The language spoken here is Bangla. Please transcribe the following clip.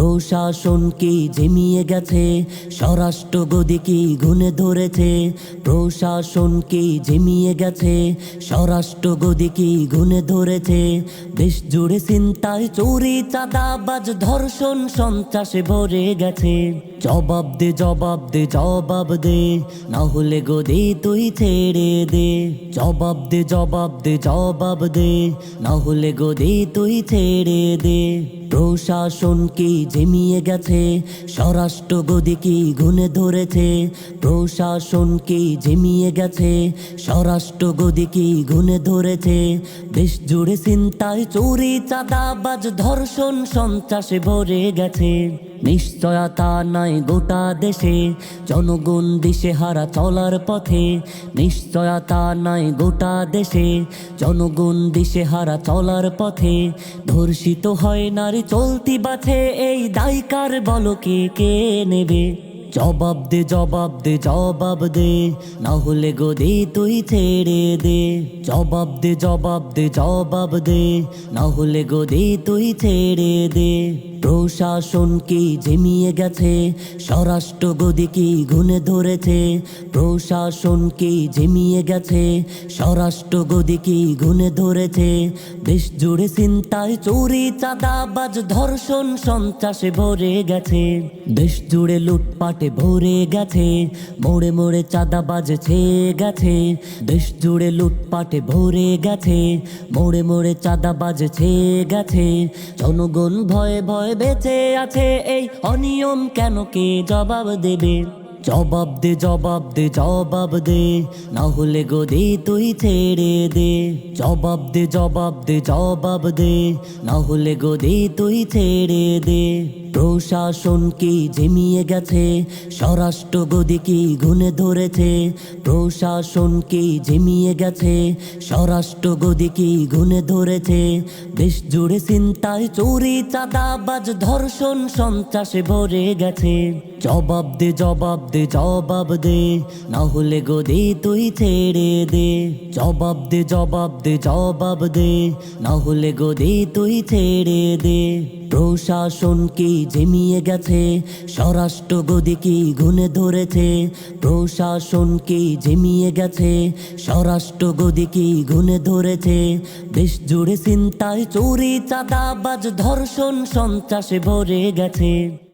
প্রশাসন কি জিমিয়ে গেছে? স্বরাষ্ট্র গদি কি গুনে ধরেছে? প্রশাসন কি জিমিয়ে গেছে? স্বরাষ্ট্র গদি কি গুনে ধরেছে? দেশ জুড়ে চিন্তায় চুরি, চাঁদাবাজ, ধর্ষণ, সন্ত্রাসে ভরে গেছে। জবাব দে জবাব দে জবাব দে, না হলে গদি তুই ছেড়ে দে। জবাব দে জবাব দে জবাব দে, না হলে গদি তুই ছেড়ে দে। প্রশাসন কি জিমিয়ে গেছে? স্বরাষ্ট্র গদি কি গুনে ধরেছে? প্রশাসন কি জিমিয়ে গেছে? স্বরাষ্ট্র গদি কি গুনে ধরেছে? দেশ জুড়ে চিন্তায় চুরি, চাঁদাবাজ, ধর্ষণ, সন্ত্রাসে ভরে গেছে। নিশ্চয়তা নাই গোটা দেশে। জনগণ দিশে হারা চলার পথে। নিশ্চয়তা নাই গোটা দেশে। জনগণ দিশে হারা চলার পথে। ধর্ষিত হয় নারী চলতি বাছে এই দায়কার বলো কে নেবে? জবাব দে জবাব দে জবাব দে। না হলে গদি তুই ছেড়ে দে। জবাব দে জবাব দে জবাব দে। না হলে গদি তুই ছেড়ে দে। প্রশাসন কি জিমিয়ে গেছে? স্বরাষ্ট্র গদি কি গুনে ধরেছে? প্রশাসন কি জিমিয়ে গেছে? স্বরাষ্ট্র গদি কি গুনে ধরেছে? দেশ জুড়ে চিন্তায় চুরি, চাঁদাবাজ, ধর্ষণ, সন্ত্রাসে ভরে গেছে। দেশ জুড়ে লুটপাটে ভরে গেছে। মোড়ে মোড়ে চাঁদাবাজ ছেয়ে গেছে। দেশ জুড়ে লুটপাটে ভরে গেছে। মোড়ে মোড়ে চাঁদাবাজ ছেয়ে গেছে। জনগণ ভয়ে ভয়ে বেঁচে আছে এই অনিয়ম কেন কে জবাব দেবে? জবাব দে জবাব দে জবাব দে, না হলে দে তুই ছেড়ে দে। জবাব দে জবাব দে জবাব দে, না হলে দে তুই ছেড়ে দে। প্রশাসন কি জিমিয়ে গেছে? স্বরাষ্ট্র গদি কি গুনে ধরেছে? প্রশাসন কি জিমিয়ে গেছে? স্বরাষ্ট্র গদি কি গুনে ধরেছে? দেশ জুড়ে চিন্তায় চুরি, চাঁদাবাজ, ধর্ষণ, সন্ত্রাসে ভরে গেছে। জবাব দে জবাব দে জবাব দে, না হলে গদি তুই ছেড়ে দে। জবাব দে জবাব দে জবাব দে, না হলে গদি তুই ছেড়ে দে। প্রশাসন কি ঝিমিয়ে গেছে? স্বরাষ্ট্র গদি কি গুনে ধরেছে? প্রশাসন কি ঝিমিয়ে গেছে? স্বরাষ্ট্র গদি কি গুনে ধরেছে? দেশ জুড়ে চিন্তায় চুরি, চাঁদাবাজ, ধর্ষণ, সন্ত্রাসে ভরে গেছে।